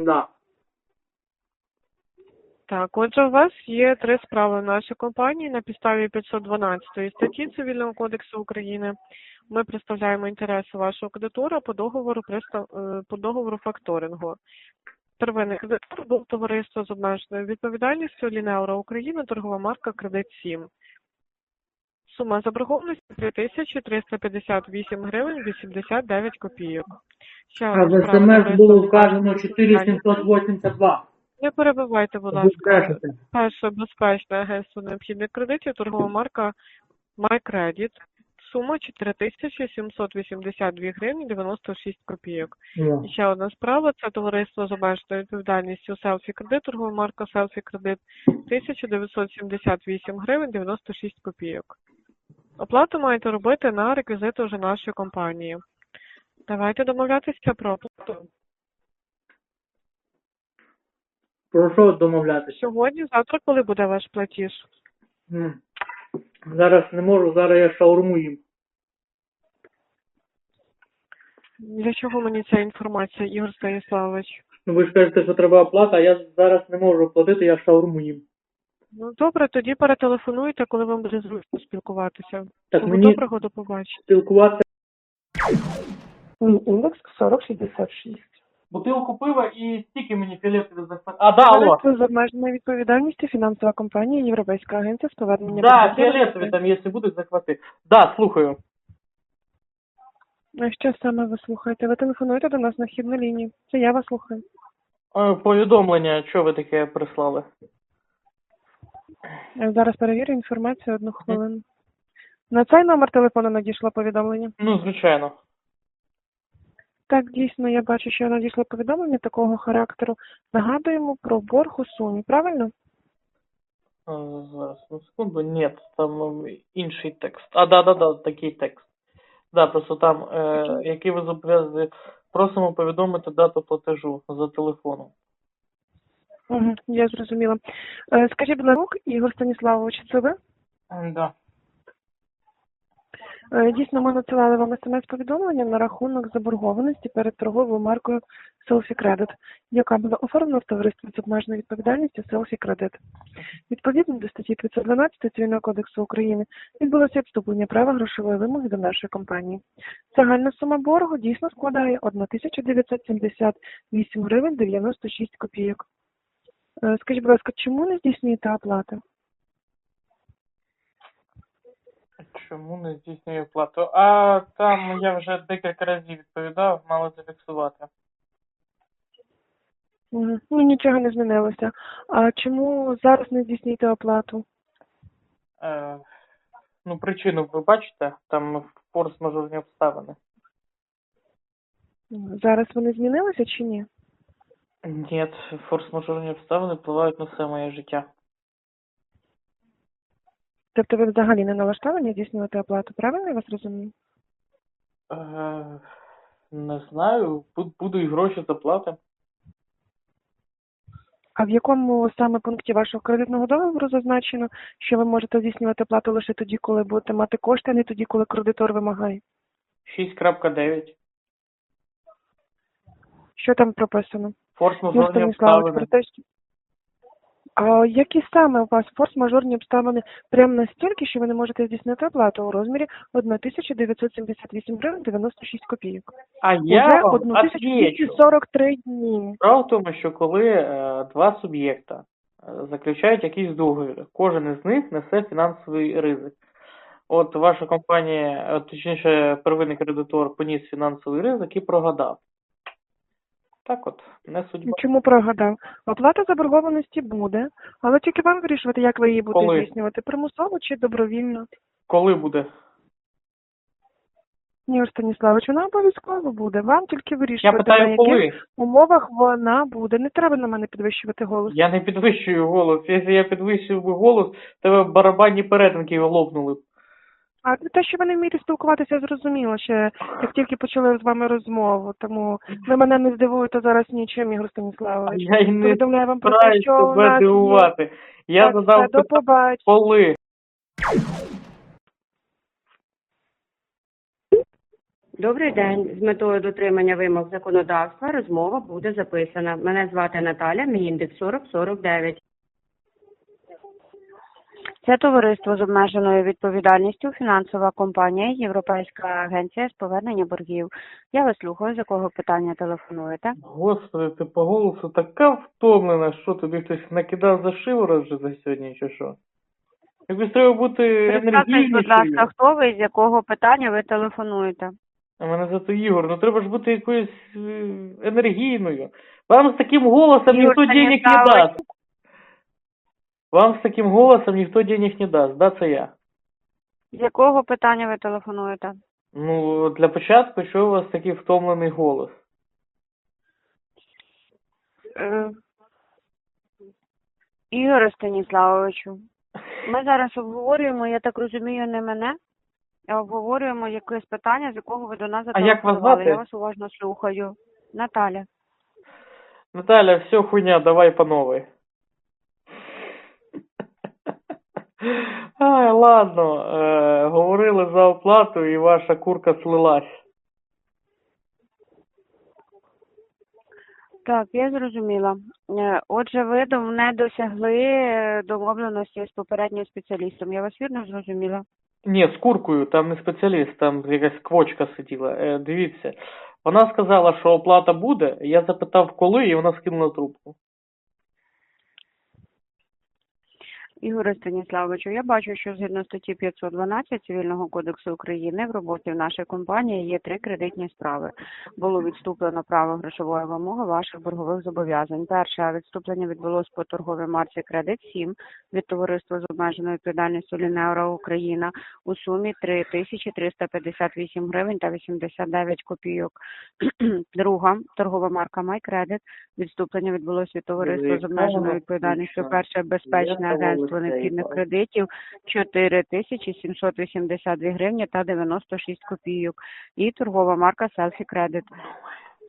Да. Так, отже, у вас є три справи в нашій компанії на підставі 512 статті Цивільного кодексу України. Ми представляємо інтереси вашого кредитора по договору е, по договору факторингу. Первинний кредитор був товариство з обмеженою відповідальністю Лінеура Україна, торгова марка Кредит 7. Сума заборгованості 3358 гривень 89 копійок. А в смс було вказано обмеженою 4782. Не перебивайте, будь ласка. Перше безпечне агентство необхідних кредитів, торгова марка MyCredit. Сума 4782 гривні 96 копійок. Ну, І ще одна справа це товариство з обмеженою відповідальністю Селфі Кредит, торгова марка Селфі Кредит 1978 гривень 96 копійок. Оплату маєте робити на реквізити вже нашої компанії. Давайте домовлятися про оплату. Про що домовлятися? Сьогодні, завтра, коли буде ваш платіж? М. Зараз не можу, зараз я шаурму їм. Для чого мені ця інформація, Ігор Станіславович? Ну ви ж кажете, що треба оплата, а я зараз не можу оплатити, я шаурму їм. Ну добре, тоді перетелефонуйте, коли вам буде зручно спілкуватися. Так Всього мені доброго, до побачення. спілкуватися. Індекс 4066. Бутилку пива і стільки мені філетові захват. А, да, алло. Товариство з обмеженою відповідальністю фінансова компанія Європейська агенція з повернення Да, фіолетові там, якщо будуть захвати. Да, слухаю. А що саме ви слухаєте? Ви телефонуєте до нас на хідну лінію. Це я вас слухаю. Е, Повідомлення, що ви таке прислали? Я зараз перевірю інформацію одну хвилину. На цей номер телефону надійшло повідомлення. Ну, звичайно. Так, дійсно, я бачу, що надійшло повідомлення такого характеру. Нагадуємо про борг у сумі, правильно? Зараз, на секунду. Ні, там ем, інший текст. А, да, да, да, такий текст. Да, просто там, е, який ви зобов'язані, просимо повідомити дату платежу за телефоном. Угу, я зрозуміла. Е, Скажіть, будь ласка, Ігор Станіславович, це ви? Да. Е, Дійсно, ми надсилали вам смс-повідомлення на рахунок заборгованості перед торговою маркою Selfie Credit, яка була оформлена в товаристві з обмеженою відповідальністю Selfie Credit. Відповідно до статті 512 Цивільного кодексу України відбулося вступлення права грошової вимоги до нашої компанії. Загальна сума боргу дійсно складає 1978 гривень 96 копійок. Е, Скажіть, будь ласка, чому не здійснюєте оплати? Чому не здійснює оплату? А там я вже декілька разів відповідав, мали зафіксувати. Мгм. Ну, нічого не змінилося. А чому зараз не здійснюєте оплату? Е, ну, причину ви бачите, там форс-мажорні обставини. Зараз вони змінилися чи ні? Ні, форс-мажорні обставини впливають на все моє життя. Тобто ви взагалі не налаштовані здійснювати оплату, правильно я вас розумію? Е, не знаю, бу- буду і гроші заплати. А в якому саме пункті вашого кредитного договору зазначено, що ви можете здійснювати оплату лише тоді, коли будете мати кошти, а не тоді, коли кредитор вимагає? 6.9. Що там прописано? Форс-мажорні Станіславович, обставини. про те, що... А які саме у вас форс-мажорні обставини прямо настільки, що ви не можете здійснити оплату у розмірі 1978 гривень 96 копійок? А Уже я вам отвечу. 1243 дні. Справа в тому, що коли е, два суб'єкта е, заключають якийсь договір, кожен із них несе фінансовий ризик. От ваша компанія, е, точніше, первинний кредитор поніс фінансовий ризик і прогадав. Так от, не судьба. Чому прогадав? Оплата заборгованості буде, але тільки вам вирішувати, як ви її будете Коли? здійснювати, примусово чи добровільно. Коли буде? Ігор Станіславович, вона обов'язково буде. Вам тільки Я вирішувати, на питаю, яких коли? умовах вона буде. Не треба на мене підвищувати голос. Я не підвищую голос. Якщо я підвищив би голос, тебе барабанні перетинки лопнули б. А те, що ви не вмієте спілкуватися, зрозуміло, ще як тільки почали з вами розмову. Тому ви мене не здивуєте зараз нічим, Ігор Станіславович. я й не Повідомляю вам про те, що у тебе нас є... Я Так, задав все, до побачення. коли? Добрий день. З метою дотримання вимог законодавства розмова буде записана. Мене звати Наталя, мій індекс 4049. Це товариство з обмеженою відповідальністю, фінансова компанія, Європейська агенція з повернення боргів. Я вас слухаю, з якого питання телефонуєте. Господи, ти по голосу така втомлена, що тобі хтось накидав за шиворот вже за сьогодні, чи що? Якось треба бути Представтесь, будь ласка, хто ви, з якого питання ви телефонуєте? А мене звати Ігор, ну треба ж бути якоюсь е, енергійною. Вам з таким голосом Ігор ніхто денег не Станіславович. дасть. Вам з таким голосом ніхто денег не дасть, да, це я. З якого питання ви телефонуєте? Ну, для початку, що у вас такий втомлений голос? Е, Ігоре Станіславовичу, ми зараз обговорюємо, я так розумію, не мене, а обговорюємо якесь питання, з якого ви до нас А як вас зателефонували. звати? Я вас уважно слухаю. Наталя. Наталя, все хуйня, давай по новой. Ай, ладно, е, говорили за оплату і ваша курка слилась. Так, я зрозуміла. Е, Отже, ви до не досягли е, домовленості з попереднім спеціалістом. Я вас вірно зрозуміла? Ні, з куркою, там не спеціаліст, там якась квочка сиділа. Е, дивіться, вона сказала, що оплата буде, я запитав, коли, і вона скинула трубку. Ігоре Станіславовичу, я бачу, що згідно статті 512 Цивільного кодексу України в роботі в нашій компанії є три кредитні справи. Було відступлено право грошової вимоги ваших боргових зобов'язань. Перше відступлення відбулось по торговій марці Кредит 7 від товариства з обмеженою відповідальністю Лінеора Україна у сумі 3358 гривень та 89 копійок. Друга торгова марка MyCredit. Відступлення відбулось від товариства з обмеженою відповідальністю Перше безпечне агентство необхідних кредитів 4782 гривні та 96 копійок. І торгова марка Selfie Credit.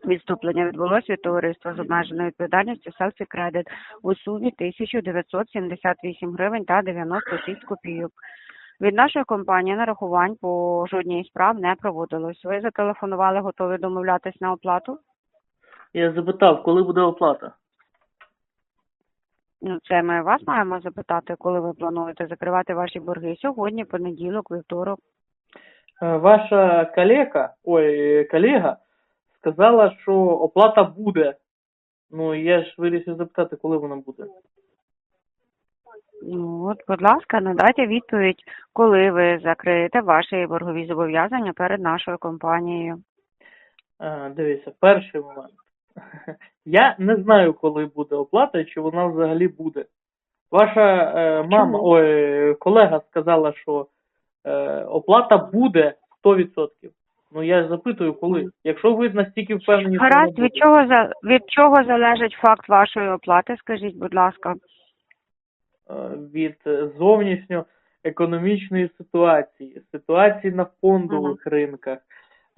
Відступлення відбулось від товариства з обмеженою відповідальністю Selfie Credit у сумі 1978 гривень та 96 копійок. Від нашої компанії нарахувань по жодній справ не проводилось. Ви зателефонували, готові домовлятись на оплату? Я запитав, коли буде оплата. Ну, це ми вас маємо запитати, коли ви плануєте закривати ваші борги сьогодні, понеділок, вівторок. Е, Ваша колега, ой, колега сказала, що оплата буде. Ну, я ж вирішив запитати, коли вона буде. Ну, от, будь ласка, надайте відповідь, коли ви закриєте ваші боргові зобов'язання перед нашою компанією. А, дивіться, перший момент. Я не знаю, коли буде оплата чи вона взагалі буде. Ваша е, мама, Чому? ой, колега сказала, що е, оплата буде 100%. Ну я ж запитую, коли. Якщо ви настільки впевнені, що вона Гаразд, буде. від чого за від чого залежить факт вашої оплати? Скажіть, будь ласка. Е, від е, зовнішньоекономічної ситуації, ситуації на фондових ринках.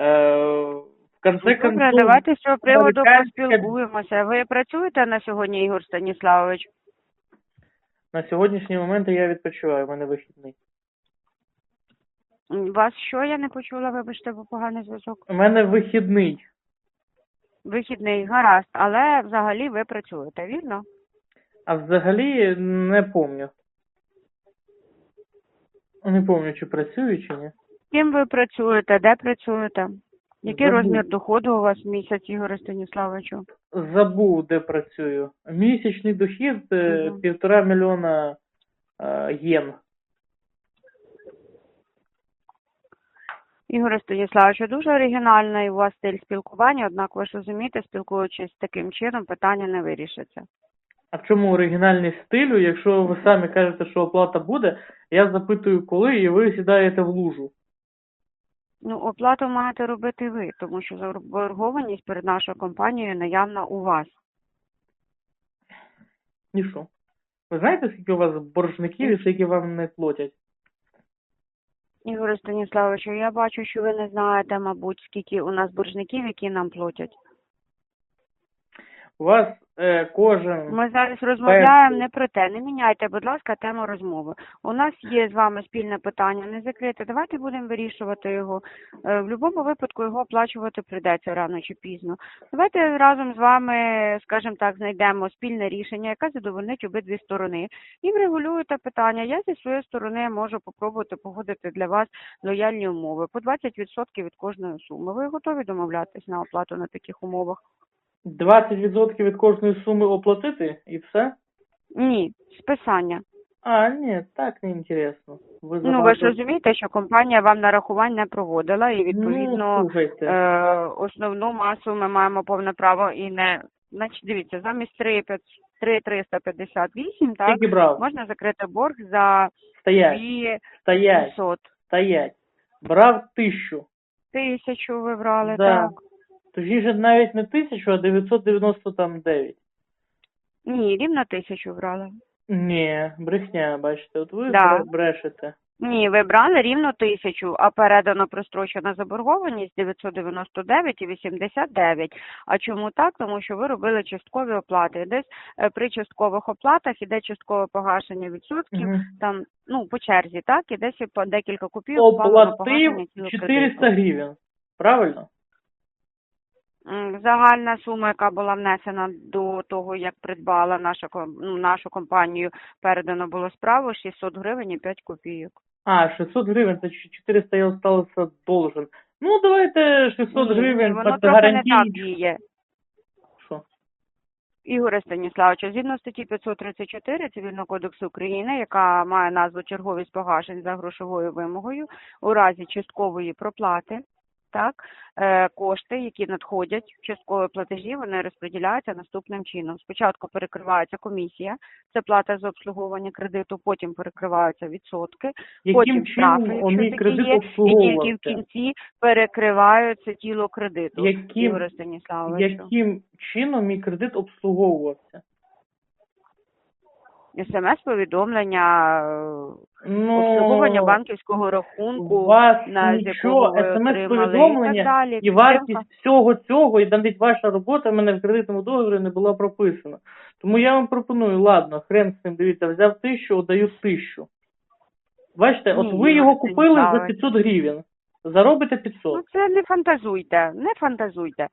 Е, конце Ну, Добре, концов, давайте з цього приводу американська- поспілкуємося. Ви працюєте на сьогодні, Ігор Станіславович? на сьогоднішній момент я відпочиваю, у мене вихідний. М, Вас що я не почула, вибачте, бо поганий зв'язок. У мене вихідний. Вихідний, гаразд, але взагалі ви працюєте, вірно? А взагалі не помню. Не помню, чи працюю, чи ні. Ким ви працюєте, де працюєте? Який Забув. розмір доходу у вас в місяць, Ігоре Станіславовичу? Забув, де працюю. Місячний дохід е, Мгм. півтора мільйона е, єн. Ігоре Станіславовичу, дуже оригінальний у вас стиль спілкування, однак ви ж розумієте, спілкуючись таким чином, питання не вирішиться. А в чому оригінальний стилю? Якщо ви самі кажете, що оплата буде, я запитую, коли, і ви сідаєте в лужу. Ну, оплату маєте робити ви, тому що заборгованість перед нашою компанією наявна у вас. І що? Ви знаєте, скільки у вас боржників і скільки вам не платять? Ігоре Станіславовичу, я бачу, що ви не знаєте, мабуть, скільки у нас боржників, які нам платять. У вас е, кожен Ми зараз розмовляємо не про те. Не міняйте, будь ласка, тему розмови. У нас є з вами спільне питання, не закрите. Давайте будемо вирішувати його. Е, В будь-якому випадку його оплачувати прийдеться рано чи пізно. Давайте разом з вами, скажімо так, знайдемо спільне рішення, яке задовольнить обидві сторони, і врегулюєте питання. Я зі своєї сторони можу попробувати погодити для вас лояльні умови по 20% від кожної суми. Ви готові домовлятись на оплату на таких умовах? 20% від кожної суми оплатити і все? Ні, списання. А, ні, так не інтересно. Ви Ну, ви ж розумієте, що компанія вам нарахувань не проводила, і Ну, відповідно слухайте. е, основну масу ми маємо повне право і не. Значить, дивіться, замість 3,358, так, Скільки брав? можна закрити борг за Стоять, 2 стоять, 700. стоять. Брав тисячу. Тисячу ви брали, Да. так? Точніше, навіть не тисячу, а 999. Ні, рівно тисячу брали. Ні, брехня, бачите, от ви Да. брешете. Ні, ви брали рівно тисячу, а передано прострочена заборгованість 999,89. А чому так? Тому що ви робили часткові оплати. Десь е, при часткових оплатах іде часткове погашення відсотків, Мгм. там, ну, по черзі, так, і десь по декілька копійок впало на погашення Оплатив цілого 400 кредиту. гривень. Правильно? Загальна сума, яка була внесена до того, як придбала наша ну, нашу компанію, передано було справу 600 гривень і 5 копійок. А, 600 гривень, це ч- 400 я осталося должен. Ну, давайте 600 Ні, гривень воно трохи не так діє. Що? Ігоре Станіславовичу, згідно статті 534 Цивільного кодексу України, яка має назву черговість погашень за грошовою вимогою, у разі часткової проплати, так, е, кошти, які надходять часткові платежі, вони розподіляються наступним чином. Спочатку перекривається комісія, це плата за обслуговування кредиту, потім перекриваються відсотки, Яким потім штрафи, якщо такі кредит є, і тільки в кінці перекриваються тіло кредиту. Яким- Яким чином мій кредит обслуговувався? Смс-повідомлення, е, Ну, обслуговування банківського рахунку, у вас на нічого, отримали і смс-повідомлення далі. і вартість всього цього, і навіть ваша робота в мене в кредитному договорі не була прописана. Тому я вам пропоную, ладно, хрен з цим, дивіться, взяв тисячу, отдаю тисячу. Бачите, от Ні, ви його купили за 500 гривень, заробите 500. Ну це не фантазуйте, не фантазуйте.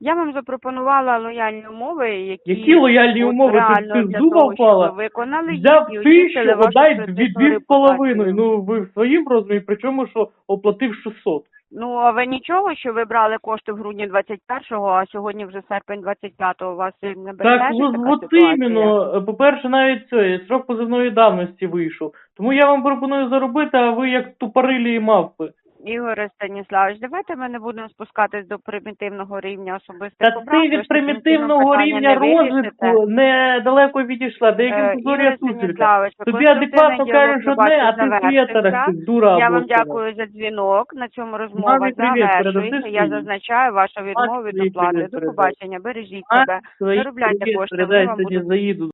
Я вам запропонувала лояльні умови, які Які лояльні от умови? Ти- реально ти для з дуба того, щоб впала? ви виконали Взяв і очистили тисячу, вашу отдай дві, кредитну дві з половиною. репутацію. Ну, ви в своїм розумі, причому, що оплатив 600. Ну, а ви нічого, що ви брали кошти в грудні 21-го, а сьогодні вже серпень 25-го, у вас не Так, бентежить от, така от ситуація? іменно, по-перше, навіть це, срок позивної давності вийшов. Тому я вам пропоную заробити, а ви як тупорилі і мавпи. Ігоре Станіславович, давайте ми не будемо спускатись до примітивного рівня особистих Та образ. ти ви від примітивного питання рівня не вирішите. розвитку недалеко відійшла. Е, Деяким Ігоре. Станіславович, Тобі адекватно діалог, кажеш одне, а ти завершився. світерах, дура Я вам дякую за дзвінок. На цьому розмова Мамі привіт, завершується. Я зазначаю вашу відмову від оплати. До передай. побачення. Бережіть А, себе. свої Заробляйте привіт кошти, передай, вони вам сьогодні заїду